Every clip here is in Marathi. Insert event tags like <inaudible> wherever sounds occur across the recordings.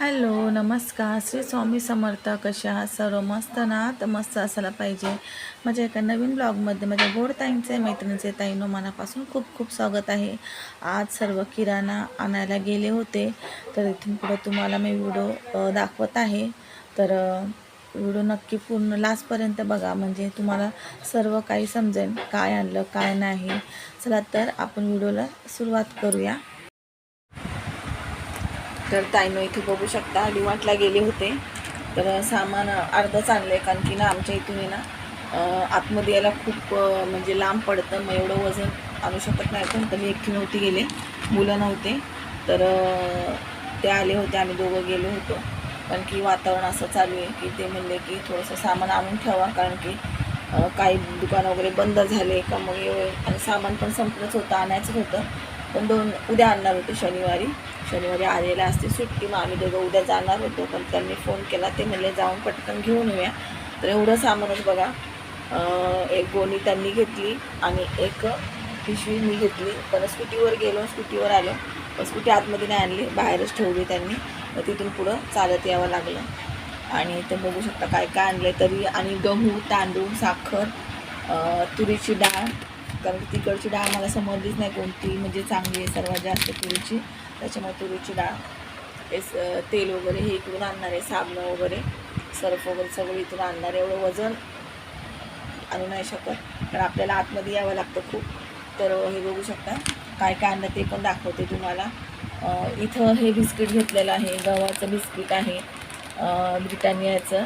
हॅलो नमस्कार. श्री स्वामी समर्थ कशा आहात? सर्व मस्त ना? तर मस्त असायला पाहिजे. माझ्या एका नवीन ब्लॉगमध्ये माझ्या गोड ताईंचे मैत्रिणीचे ताईनो मनापासून खूप खूप स्वागत आहे. आज सर्व किराणा आणायला गेले होते. तर इथून पुढं तुम्हाला मी व्हिडिओ दाखवत आहे. तर व्हिडिओ नक्की पूर्ण लास्टपर्यंत बघा. म्हणजे तुम्हाला सर्व काही समजेल. काय आणलं काय नाही. चला तर आपण व्हिडिओला सुरुवात करूया. तर ताईनो इथे बघू शकता हलिवाटला गेले होते. तर सामान अर्धच आणलं आहे कारण की ना आमच्या इथून आहे ना आतमध्ये यायला खूप म्हणजे लांब पडतं मग एवढं वजन आणू शकत नाही पण तर मी एकटी नव्हती गेले मुलं नव्हते. तर ते आले होते आम्ही दोघं गेलो होतो. कारण की वातावरण असं चालू आहे की ते म्हणले की थोडंसं सामान आणून ठेवा कारण की काही दुकानं वगैरे बंद झाले का मग आणि सामान पण संपलंच होतं आणायचंच होतं. पण दोन उद्या आणणार होते शनिवारी. शनिवारी आलेला असते सुट्टी मग आम्ही दोघं उद्या जाणार होतो. पण त्यांनी फोन केला ते म्हणले जाऊन पटकन घेऊन येऊया. तर एवढं सामानच बघा. एक गोणी त्यांनी घेतली आणि एक पिशवी मी घेतली. पण स्कूटीवर गेलो स्कूटीवर आलो. पण स्कूटी आतमध्ये नाही आणली बाहेरच ठेवली त्यांनी. मग तिथून पुढं चालत यावं लागलं. आणि ते बघू शकता काय काय आणलं तरी. आणि गहू तांदूळ साखर तुरीची डाळ कारण तिकडची डाळ मला समजलीच नाही कोणती. म्हणजे चांगली आहे सर्वात जास्त तुरीची. त्याच्यामुळे तुरीची डाळ हे स- तेल वगैरे हे इकडून आणणार आहे साबणं वगैरे सर्फ वगैरे सगळं इथून आणणार आहे. एवढं वजन आणू नाही शकत. कारण आपल्याला आतमध्ये यावं लागतं खूप. तर हे बघू शकता. काय काय आणलं ते पण दाखवते तुम्हाला. इथं हे बिस्किट घेतलेलं आहे. गव्हाचं बिस्किट आहे. ब्रिटानियाचं.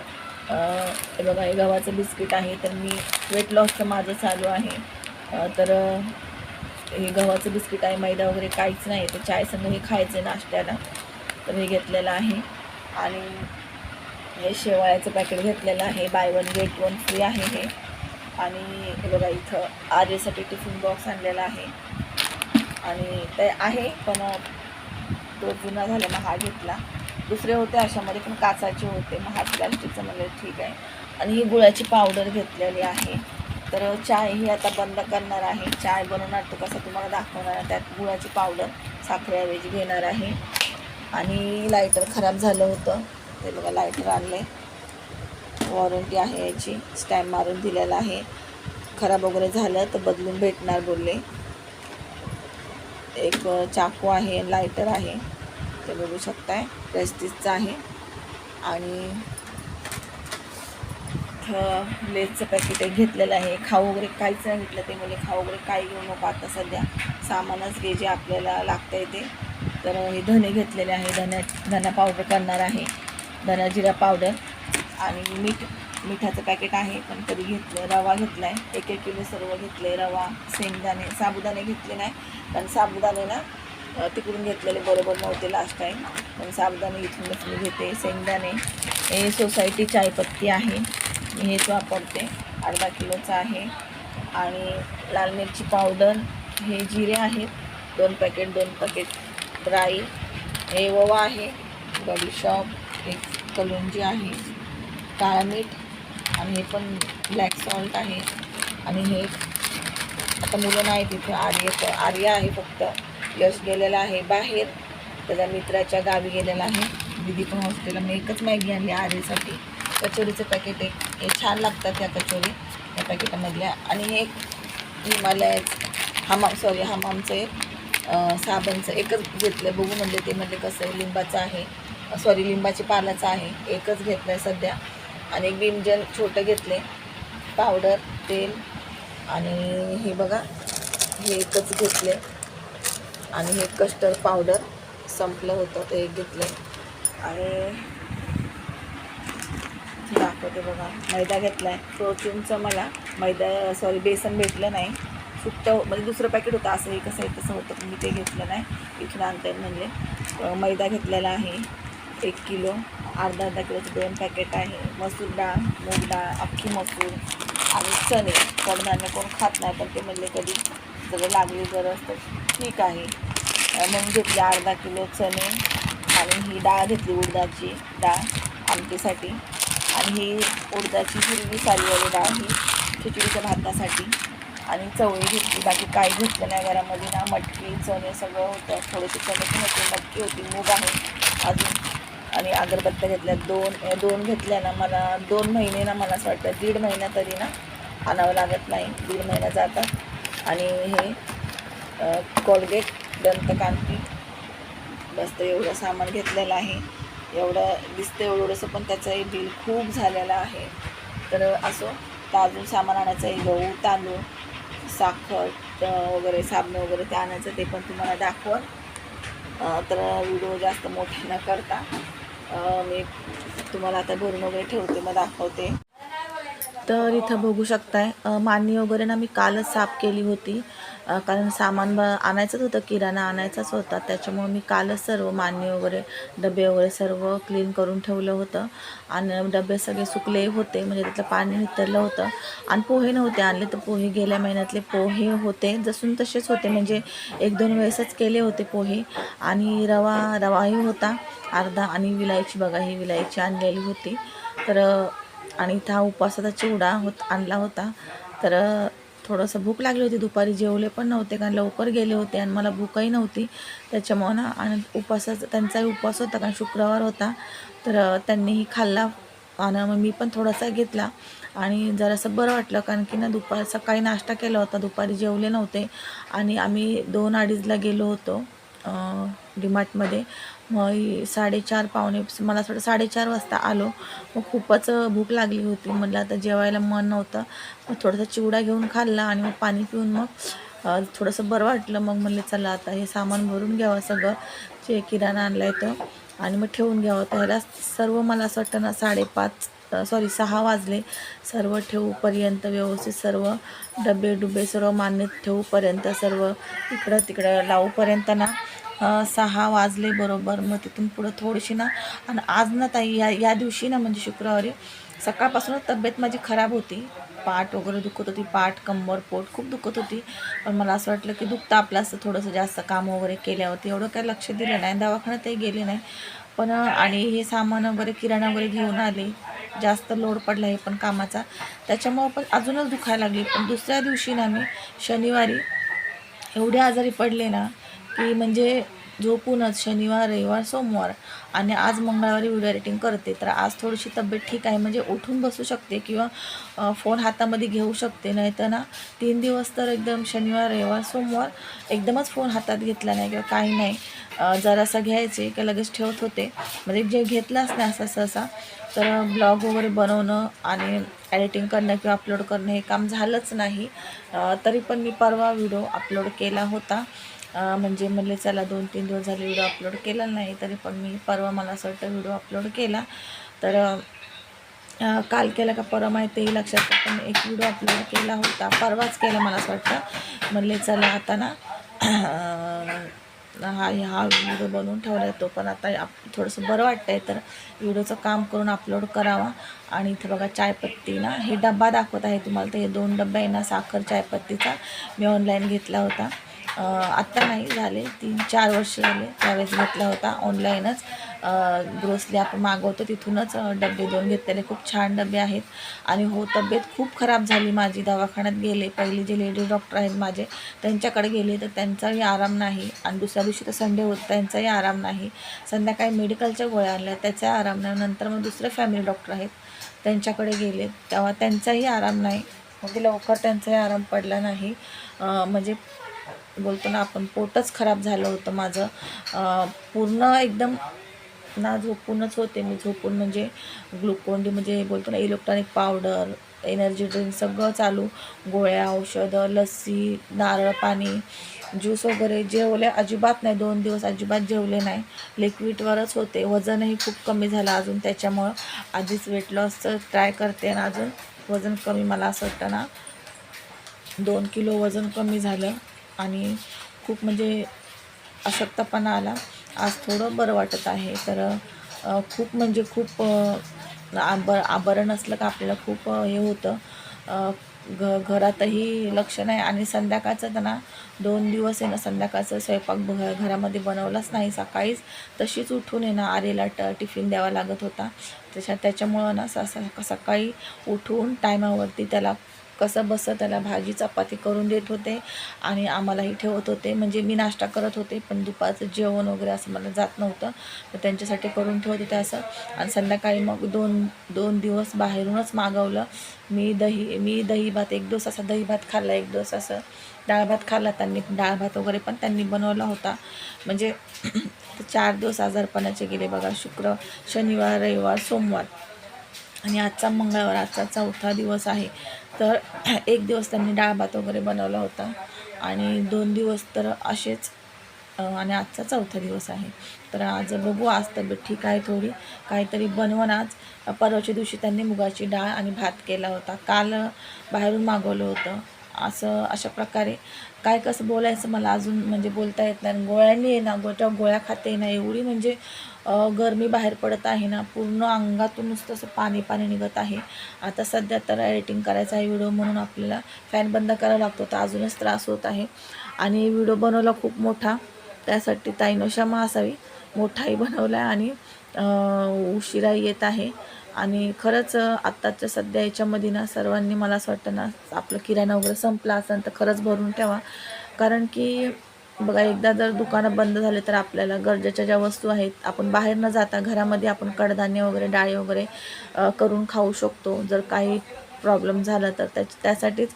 हे बघा हे गव्हाचं बिस्किट आहे. तर मी वेट लॉसचं माझं चालू आहे. तर हे गव्हाचं बिस्किट आहे मैदा वगैरे काहीच नाही तर चायसंग हे खायचं आहे नाश्त्याला. तर हे घेतलेलं आहे. आणि हे शेवाळ्याचं पॅकेट घेतलेलं आहे. Buy one get one free आहे हे. आणि हे बघा इथं आर्यसाठी टिफिन बॉक्स आणलेला आहे. आणि ते आहे पण तो जुना झाला मग हा घेतला. दुसरे होते अशामध्ये पण काचाचे होते. मग हा प्लॅस्टिकचं म्हणजे ठीक आहे. आणि ही गुळाची पावडर घेतलेली आहे. तर चाय ही आता बंद करणार आहे. चाय बनवणार तो कसा तुम्हाला दाखवणार आहे. त्यात गुळाची पावडर साखरेऐवजी घेणार आहे. आणि लायटर खराब झालं होतं. ते बघा लायटर आणले वॉरंटी आहे याची. स्टॅम्प मारून दिलेला आहे. खराब वगैरे झालं तर बदलून भेटणार बोलले. एक चाकू आहे लायटर आहे. ते बघू शकताय. प्रेस्टिजचं आहे. आणि इथं लेसचं पॅकेट एक घेतलेलं आहे. खाऊ वगैरे काहीच नाही घेतलं ते म्हणजे खाऊ वगैरे काही घेऊ नको आता सध्या? सामानच घे जे आपल्याला लागतं आहे ते. तर हे धने घेतलेले आहे. धन्या धना पावडर करणार आहे. धना जिरा पावडर आणि मीठ मिठाचं पॅकेट आहे. पण कधी घेतलं रवा घेतला आहे एक एक किलो सर्व घेतले रवा शेंगदाणे साबुदाणे घेतले नाही. कारण साबुदाणे ना तिकडून घेतलेले बरोबर नव्हते लास्ट टाईम पण साबुदाणे इथूनच मी घेते. शेंगदाणे हे सोसायटी चायपत्ती आहे. हेच वापरते अर्धा किलोचं आहे. आणि लाल मिरची पावडर हे जिरे आहेत. दोन पॅकेट दोन पॅकेट ड्राई हे ओवा आहे. बडीशॉप एक कलुंजी आहे. काळा मीठ आणि हे पण ब्लॅक सॉल्ट आहे. आणि हे आता मुलं नाही तिथे आर्य आर्य आहे फक्त. यश गेलेला आहे बाहेर. त्याच्या मित्राच्या गावी गेलेला आहे. दिदी पण हॉस्टेलला मी एकच मॅगी आणली आर्यसाठी. कचोरीचं पॅकेट एक हे छान लागतात या कचोरी. या पॅकेटामधल्या आणि हे हिमालयाच हमाम सॉरी हमामचं एक साबणचं एकच घेतलं बघू म्हणले ते म्हणजे कसं आहे लिंबाचं आहे. सॉरी लिंबाची पालाचं आहे. एकच घेतलं आहे सध्या. आणि एक विमजन छोटं घेतले पावडर तेल आणि हे बघा हे एकच घेतले आणि हे कस्टर्ड पावडर संपलं होतं ते एक घेतलं आणि दाखवते बघा. मैदा घेतला आहे प्रोटीनचं मला मैदा सॉरी बेसन भेटलं नाही. सुट्टं म्हणजे दुसरं पॅकेट होतं असं हे कसं आहे तसं होतं पण मी ते घेतलं नाही. इथून आणता येईल म्हणजे मैदा घेतलेला आहे. एक किलो. अर्धा अर्धा किलोचे दोन पॅकेट आहे. मसूर डाळ मूग डाळ अख्खी मसूर आणि चणे. कडधान्य कोण खात नाही पण ते म्हणले कधी जर लागली गरज तर ठीक आहे. मग घेतले अर्धा किलो चणे आणि ही डाळ घेतली उडदाची डाळ आमटीसाठी. आणि ही उडदाची हिरवी साली डाळ आहे खिचडीच्या भातासाठी. आणि चवळी घेतली. बाकी काही घेतलं नाही घरामध्ये. ना मटकी चणे सगळं होतं. थोडेसे चणे पण होते. मटकी होती. मूग आहे अजून. आणि अगरबत्त्या घेतल्या. दोन दोन घेतल्या ना. मला दोन महिने ना मला असं वाटतं. दीड महिना तरी ना आणावं लागत नाही. दीड महिना जातात. आणि हे कोलगेट दंतकांती. बस तर एवढं सामान घेतलेलं आहे. एवढं दिसतं एवढं एवढंसं पण त्याचंही बिल खूप झालेलं आहे. तर असो तर अजून सामान आणायचं गहू तांदूळ साखर वगैरे साबण वगैरे ते आणायचं ते पण तुम्हाला दाखवत तर व्हिडिओ जास्त मोठे न करता मी तुम्हाला आता भरून वगैरे ठेवते मग दाखवते. तर इथं बघू शकताय मान्य वगैरे ना मी कालच साफ केली होती. कारण सामान ब आणायचंच होतं किराणा आणायचाच होता. त्याच्यामुळे मी कालच सर्व मान्य वगैरे डबे वगैरे सर्व क्लीन करून ठेवलं होतं. आणि डबे सगळे सुकले होते म्हणजे त्यातलं पाणी वितरलं होतं. आणि पोहे नव्हते आणले तर पोहे गेल्या महिन्यातले पोहे होते. जसून तसेच होते म्हणजे एक दोन वेळेसच केले होते पोहे. आणि रवा रवाही होता अर्धा. आणि विलायची बघा ही विलायची आणलेली होती. तर आणि इथं हा उपवासाचा चिवडा होत आणला होता. तर थोडंसं भूक लागली होती दुपारी जेवले पण नव्हते कारण लवकर गेले होते आणि मला भूकही नव्हती. त्याच्यामुळं ना आणि उपवासाचा त्यांचाही उपवास होता कारण शुक्रवार होता. तर त्यांनीही खाल्ला आणि मग मी पण थोडासा घेतला आणि जरासं बरं वाटलं कारण की ना दुपार सकाळी नाश्ता केला होता दुपारी जेवले नव्हते आणि आम्ही दोन अडीचला गेलो होतो. डीमार्टमध्ये. मग साडेचार पावणे मला थोडं साडेचार वाजता आलो. मग खूपच भूक लागली होती. म्हटलं आता जेवायला मन नव्हतं. मग थोडासा चिवडा घेऊन खाल्ला आणि मग पाणी पिऊन मग थोडंसं बरं वाटलं. मग म्हणलं चला आता हे सामान भरून घ्यावं सगळं. जे किराणा आणला आहे तर आणि मग ठेवून घ्यावं. तर ह्याला सर्व मला असं वाटतं ना साडेपाच सॉरी सहा वाजले. सर्व ठेवूपर्यंत व्यवस्थित सर्व डबे डुबे सर्व मान्यत ठेवूपर्यंत सर्व इकडं तिकडं लावूपर्यंत ना सहा वाजले बरोबर. मग तिथून पुढं थोडीशी ना आणि आज ना ताई या या दिवशी ना म्हणजे शुक्रवारी सकाळपासूनच तब्येत माझी खराब होती. पाठ वगैरे दुखत होती पाठ कंबर पोट खूप दुखत होती. पण मला असं वाटलं की दुखतं आपलं असं थोडंसं जास्त काम वगैरे केल्यावरती. एवढं काही लक्ष दिलं नाही दवाखान्यातही गेले नाही. पण आणि हे सामान वगैरे किराणा वगैरे घेऊन आले. जास्त लोड पडला आहे पण कामाचा. त्याच्यामुळं पण अजूनच दुखायला लागली. पण दुसऱ्या दिवशी ना मी शनिवारी एवढे आजारी पडले ना की म्हणजे झोपूनच शनिवार रविवार सोमवार आणि आज मंगळवारी व्हिडिओ एडिटिंग करते. तर आज थोडीशी तब्येत ठीक आहे. म्हणजे उठून बसू शकते किंवा फोन हातामध्ये घेऊ शकते. नाही तर ना तीन दिवस तर एकदम शनिवार रविवार सोमवार एकदमच फोन हातात घेतला नाही किंवा काही नाही. जरासा घ्यायचे का लगेच ठेवत होते. म्हणजे जे घेतलंच नाही असा सहसा. तर ब्लॉग वगैरे बनवणं आणि एडिटिंग करणं किंवा अपलोड करणं हे काम झालंच नाही. तरी पण मी परवा व्हिडिओ अपलोड केला होता. म्हणजे म्हणले चला दोन तीन दिवस झाले व्हिडिओ अपलोड केला नाही तरी पण मी परवा मला असं वाटतं व्हिडिओ अपलोड केला. तर काल केला का परवा माहितीही लक्षात पण एक व्हिडिओ अपलोड केला होता परवाच केला मला असं वाटतं. म्हणले चला आता ना हा हा व्हिडिओ बनवून ठेवला आहे तो पण आता आप- थोडंसं बरं वाटतं आहे तर व्हिडिओचं काम करून अपलोड करावा. आणि इथं बघा चायपत्ती ना हे डब्बा दाखवत आहे तुम्हाला तर हे दोन डब्बे आहे ना साखर चायपत्तीचा मी ऑनलाईन घेतला होता. आत्ता नाही झाले. तीन चार वर्ष झाले. त्यावेळेस घेतला होता ऑनलाईनच. ग्रोसरी आपण मागवतो तिथूनच डबे दोन घेतलेले. खूप छान डबे आहेत. आणि हो तब्येत खूप खराब झाली माझी. दवाखान्यात गेले. पहिले जे लेडीज डॉक्टर आहेत माझे त्यांच्याकडे गेले तर त्यांचाही आराम नाही. आणि दुसऱ्या दिवशी तर संडे होत त्यांचाही आराम नाही. संध्याकाळी मेडिकलच्या गोळ्या आणल्या. त्याचा आराम नाही. नंतर मग दुसरे फॅमिली डॉक्टर आहेत त्यांच्याकडे गेले. तेव्हा त्यांचाही आराम नाही. म्हणजे लवकर त्यांचाही आराम पडला नाही. म्हणजे बोलतो ना आपण पोटच खराब झालं होतं माझं. पूर्ण एकदम ना झोपूनच होते मी. झोपून म्हणजे ग्लुकोन डी म्हणजे बोलतो ना इलेक्ट्रॉनिक पावडर एनर्जी ड्रिंक सगळं चालू. गोळ्या औषधं लस्सी नारळ पाणी ज्यूस वगैरे जेवले. अजिबात नाही दोन दिवस अजिबात जेवले नाही. लिक्विडवरच होते. वजनही खूप कमी झालं अजून त्याच्यामुळं. आधीच वेट लॉसचं ट्राय करते आणि अजून वजन कमी मला असं वाटतं ना. दोन किलो वजन कमी झालं. आणि खूप म्हणजे अशक्तपणा आला. आज थोडं बरं वाटत आहे. तर खूप म्हणजे खूप अ, आब आबरण असलं का आपल्याला खूप हे होतं. घ घरातही लक्ष नाही आणि संध्याकाळचं त्यांना दोन दिवस आहे ना संध्याकाळचं स्वयंपाक घ घरामध्ये बनवलाच नाही. सकाळीच तशीच उठून आहे ना आरेला ट टिफिन द्यावा लागत होता. त्याच्या त्याच्यामुळं ना स- सकाळी उठून टायमावरती त्याला कसं बसं त्याला भाजी चपाती करून देत होते आणि आम्हालाही ठेवत होते. म्हणजे मी नाश्ता करत होते पण दुपारचं जेवण वगैरे असं मला जात नव्हतं. तर त्यांच्यासाठी करून ठेवत होते असं. आणि संध्याकाळी मग दोन दोन दिवस बाहेरूनच मागवलं. मी दही मी दही भात एक दिवस असा दही भात खाल्ला एक दिवस असं डाळ भात खाल्ला. त्यांनी डाळ भात वगैरे पण त्यांनी बनवला होता. म्हणजे <clears throat> चार दिवस आजारपणाचे गेले बघा शुक्र शनिवार रविवार सोमवार. आणि आजचा मंगळवार आजचा चौथा दिवस आहे. तर <clears throat> एक दिवस त्यांनी डाळ भात वगैरे बनवला होता. आणि दोन दिवस तर असेच आणि आजचा चौथा दिवस आहे. तर आज बघू आज तब्येत ठीक आहे थोडी. काहीतरी बनवून आज परवाच्या दिवशी त्यांनी मुगाची डाळ आणि भात केला होता. काल बाहेरून मागवलं होतं. असं अशा प्रकारे. काय कसं बोलायचं मला अजून म्हणजे बोलता येत नाही. गोळ्यांनी आहे ना गोट्या गोळ्या खाते ना एवढी म्हणजे गरमी बाहेर पडत आहे ना पूर्ण अंगातून नुसतं असं पाणी पाणी निघत आहे. आता सध्या तर एडिटिंग करायचा आहे व्हिडिओ म्हणून आपल्याला फॅन बंद करावा लागतो. तर अजूनच त्रास होत आहे. आणि व्हिडिओ बनवला खूप मोठा. त्यासाठी ताईनो क्षमा असावी मोठाही बनवला आहे आणि उशिरा येत आहे. आणि खरंच आत्ताच्या सध्या याच्यामध्ये ना सर्वांनी मला असं वाटतं ना आपलं किराणा वगैरे संपला असेल तर खरंच भरून ठेवा. कारण की बघा एकदा जर दुकानं बंद झाले तर आपल्याला गरजेच्या ज्या वस्तू आहेत आपण बाहेर न जाता घरामध्ये आपण कडधान्य वगैरे डाळी वगैरे करून खाऊ शकतो. जर काही प्रॉब्लेम झाला तर त्या त्यासाठीच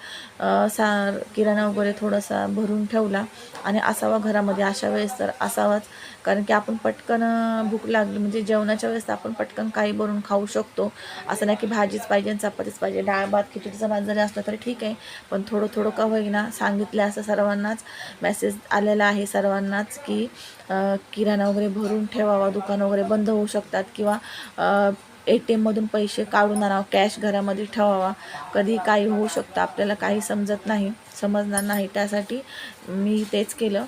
सा किराणा वगैरे थोडासा भरून ठेवला आणि असावा घरामध्ये अशा वेळेस तर असावाच. कारण की आपण पटकन भूक लागली म्हणजे जेवणाच्या वेळेस आपण पटकन काही भरून खाऊ शकतो. असं नाही की भाजीच पाहिजे चपातीच पाहिजे. डाळ भात खिचडीचा भात जरी असला तरी ठीक आहे. पण थोडं थोडं का होईना सांगितलं असं सर्वांनाच मेसेज आलेला आहे सर्वांनाच की किराणा वगैरे भरून ठेवावा दुकानं वगैरे बंद होऊ शकतात किंवा ए टी एममधून पैसे काढून आणावं कॅश घरामध्ये ठेवावा. कधी काही होऊ शकतं आपल्याला काही समजत नाही समजणार नाही. त्यासाठी मी तेच केलं.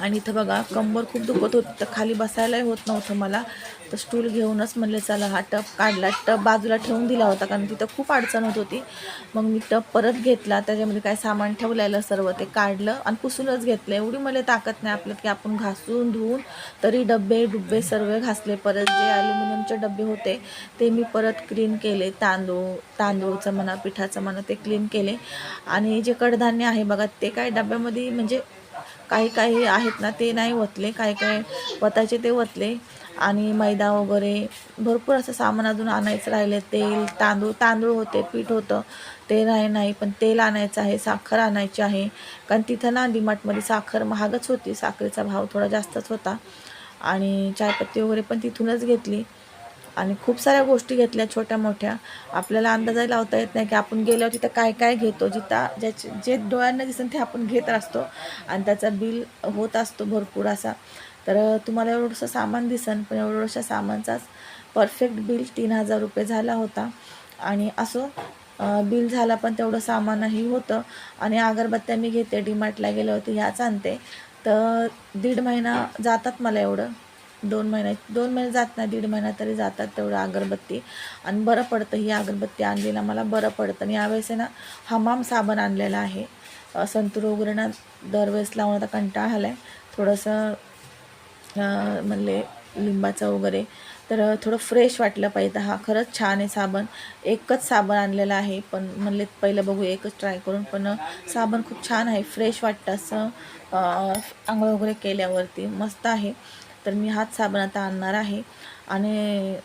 आणि इथं बघा कंबर खूप दुखत होती. तर खाली बसायलाही होत नव्हतं मला. तर स्टूल घेऊनच म्हणले चला हा टप काढला. टप बाजूला ठेवून दिला होता कारण तिथं खूप अडचण होत होती. मग मी टप परत घेतला त्याच्यामध्ये काय सामान ठेवलेलं सर्व ते काढलं आणि पुसूनच घेतलं. एवढी मला ताकद नाही आपल्यात की आपण घासून धुवून तरी डब्बे डुब्बे सर्व घासले. परत जे ॲल्युमिनियमचे डब्बे होते ते मी परत क्लीन केले. तांदूळ तांदूळचं म्हणा पिठाचं म्हणा ते क्लीन केले. आणि जे कडधान्य आहे बघा ते काय डब्यामध्ये म्हणजे काही काही आहेत ना ते नाही वतले काही काही वतायचे ते वतले आणि मैदा वगैरे भरपूर असं सामान अजून आणायचं राहिले तेल तांदूळ तांदूळ होते पीठ होतं. ते नाही नाही पण तेल आणायचं आहे साखर आणायची आहे. कारण तिथं ना डीमार्टमध्ये साखर महागच होती. साखरेचा भाव थोडा जास्तच होता. आणि चायपत्ती वगैरे पण तिथूनच घेतली. आणि खूप साऱ्या गोष्टी घेतल्या छोट्या मोठ्या. आपल्याला अंदाजा लावता येत नाही की आपण गेल्यावर तिथं काय काय घेतो. जिथं ज्याचे जे डोळ्यांना दिसेल ते आपण घेत असतो. आणि त्याचा बिल होत असतो भरपूर असा. तर तुम्हाला एवढंसं सामान दिसन पण एवढंशा सामानचाच परफेक्ट बिल तीन हजार रुपये झाला होता. आणि असो बिल झाला पण तेवढं सामानही होतं. आणि अगरबत्त्या मी घेते डीमार्टला गेले होते ह्याच आणते. तर दीड महिना जातात मला एवढं. दोन महिन्या दोन महिने जात नाही दीड महिना तरी जातात तेवढं अगरबत्ती. आणि बरं पडतं ही अगरबत्ती आणलेला मला बरं पडतं. आणि यावेळेस आहे ना हमाम साबण आणलेला आहे. संतूर वगैरे ना दरवेळेस लावण्याचा कंटाळा आला आहे थोडंसं म्हणले लिंबाचं वगैरे. तर थोडं फ्रेश वाटलं पाहिजे. हा खरंच छान आहे साबण. एकच साबण आणलेला आहे. पण म्हणले पहिलं बघू एकच ट्राय करून. पण साबण खूप छान आहे. फ्रेश वाटतं असं आंघोळ वगैरे केल्यावरती. मस्त आहे. तर मी हाच साबण आता आणणार आहे. आणि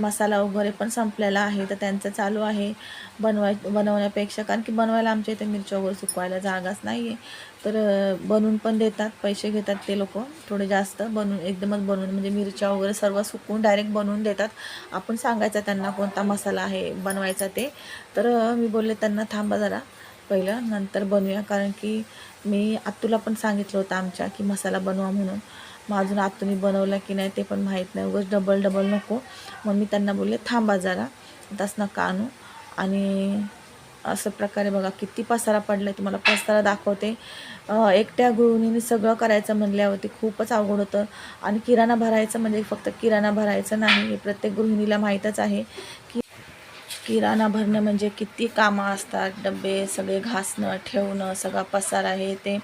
मसाला वगैरे पण संपलेला आहे तर त्यांचं चालू आहे बनवाय बनवण्यापेक्षा. कारण की बनवायला आमच्या इथे मिरच्या वगैरे सुकवायला जागाच नाही आहे तर बनवून पण देतात पैसे घेतात ते लोक. थोडे जास्त बनवून एकदमच बनवून म्हणजे मिरच्या वगैरे सर्व सुकवून डायरेक्ट बनवून देतात. आपण सांगायचं त्यांना कोणता मसाला आहे बनवायचा ते. तर मी बोलले त्यांना थांबा जरा पहिलं. नंतर बनवूया कारण की मी आत्तूला पण सांगितलं होतं आमच्या की मसाला बनवा म्हणून. मग अजून आत्तूनी बनवला की नाही ते पण माहीत नाही. उगाच डबल डबल नको. मग मी त्यांना बोलले थांबा जरा. तास नका आणू. आणि असं प्रकारे बघा किती पसारा पडला आहे तुम्हाला पसारा दाखवते. एकट्या गृहिणीने सगळं करायचं म्हणल्यावरती खूपच अवघड होतं. आणि किराणा भरायचं म्हणजे फक्त किराणा भरायचं नाही. हे प्रत्येक गृहिणीला माहीतच आहे की किराणा भरणं म्हणजे किती कामं असतात डबे सगळे घासणं ठेवणं सगळा पसारा आहे ते.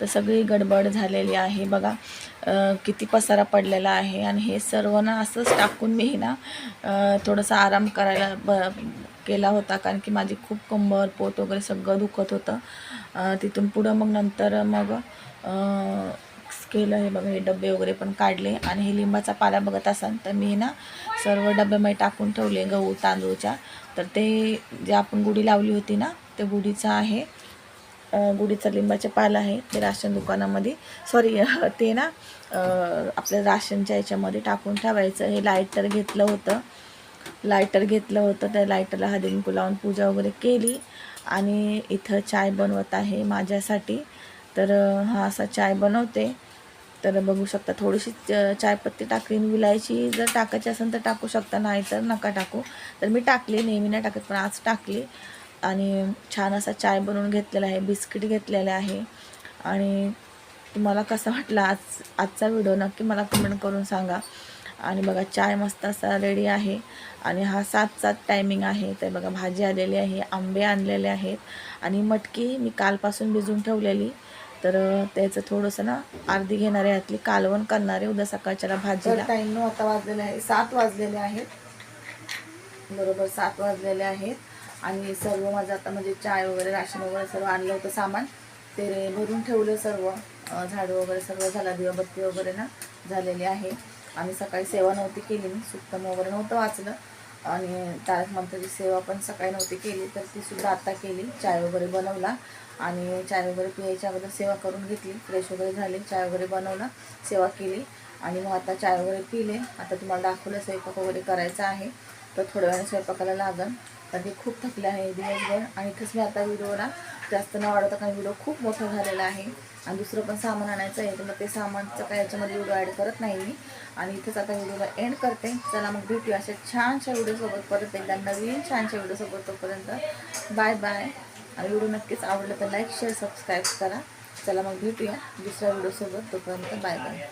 तर सगळी गडबड झालेली आहे. बघा किती पसारा पडलेला आहे आणि हे सर्व ना असंच टाकून मी ना थोडंसं आराम करायला ब केला होता. कारण की माझी खूप कंबर पोट वगैरे सगळं दुखत होतं. तिथून पुढं मग नंतर मग केलं हे बघा हे डबे वगैरे पण काढले. आणि हे लिंबाचा पाला बघत असाल तर मी ना सर्व डब्यामध्ये टाकून ठेवले गहू तांदूळच्या. तर ते जे आपण गुढी लावली होती ना ते गुढीचं आहे. गुढीचं गुढीचा पाल आहे ते राशन दुकानामध्ये. सॉरी ते ना आपल्या राशनच्या याच्यामध्ये टाकून ठेवायचं. हे लायटर घेतलं होतं. लायटर घेतलं होतं. त्या लायटरला हळदींकू लावून पूजा वगैरे केली. आणि इथं चाय बनवत आहे माझ्यासाठी. तर हा असा चाय बनवते. तर बघू शकता थोडीशी च- चायपत्ती टाकली. विलायची जर टाकायची असेल तर टाकू शकता नाही तर नका टाकू. तर मी टाकली नेहमी नाही टाकत पण आज टाकली. आणि छान असा चाय बनवून घेतलेला आहे बिस्किट घेतलेले आहे. आणि तुम्हाला कसा वाटला आज आजचा व्हिडिओ नक्की मला कमेंट करून सांगा. आणि बघा चाय मस्त असा रेडी आहे. आणि हा सात सात टायमिंग आहे. तर बघा भाजी आलेली आहे आंबे आणलेले आहेत. आणि मटकी मी कालपासून भिजून ठेवलेली. तर त्याचं थोडंसं ना अर्धी घेणारे यातली कालवण करणारे उद्या सकाळच्याला भाजीला. टाईमनं आता वाजलेले आहे सात वाजलेले आहेत. बरोबर सात वाजलेले आहेत. आणि सर्व माझं आता म्हणजे चाय वगैरे राशन वगैरे सर्व आणलं होतं सामान. ते भरून ठेवले सर्व. झाडू वगैरे सर्व झाला दिवाबत्ती वगैरे ना झालेली आहे. आणि सकाळी सेवा नव्हती केली मी सुक्तम वगैरे नव्हतं वाचलं. आणि तारक मंत्राची सेवा पण सकाळी नव्हती केली तर ती सुद्धा आता केली चाय वगैरे बनवला. आणि चाय वगैरे पियायच्या अगोदर सेवा करून घेतली. फ्रेश वगैरे झाली चाय वगैरे बनवला सेवा केली. आणि मग आता चाय वगैरे पिले. आता तुम्हाला दाखवलं स्वयंपाक वगैरे करायचा आहे. तर थोड्या वेळाने स्वयंपाकाला लागन कारण की खूप थकले आहे दिवसभर. आणि इथंच मी आता व्हिडिओला जास्त न वाढवता कारण व्हिडिओ खूप मोठा झालेला आहे. आणि दुसरं पण सामान आणायचं आहे तर मग ते सामानचं काय याच्यामध्ये व्हिडिओ ॲड करत नाही मी. आणि इथंच आता व्हिडिओला एंड करते. चला मग भेटूया अशा छानशा व्हिडिओसोबत परत एकदा. नवीन छानशा व्हिडिओसोबत तोपर्यंत बाय बाय. आणि व्हिडिओ नक्कीच आवडलं तर लाईक शेअर सबस्क्राईब करा. चला मग भेटूया दुसऱ्या व्हिडिओसोबत. तोपर्यंत बाय बाय.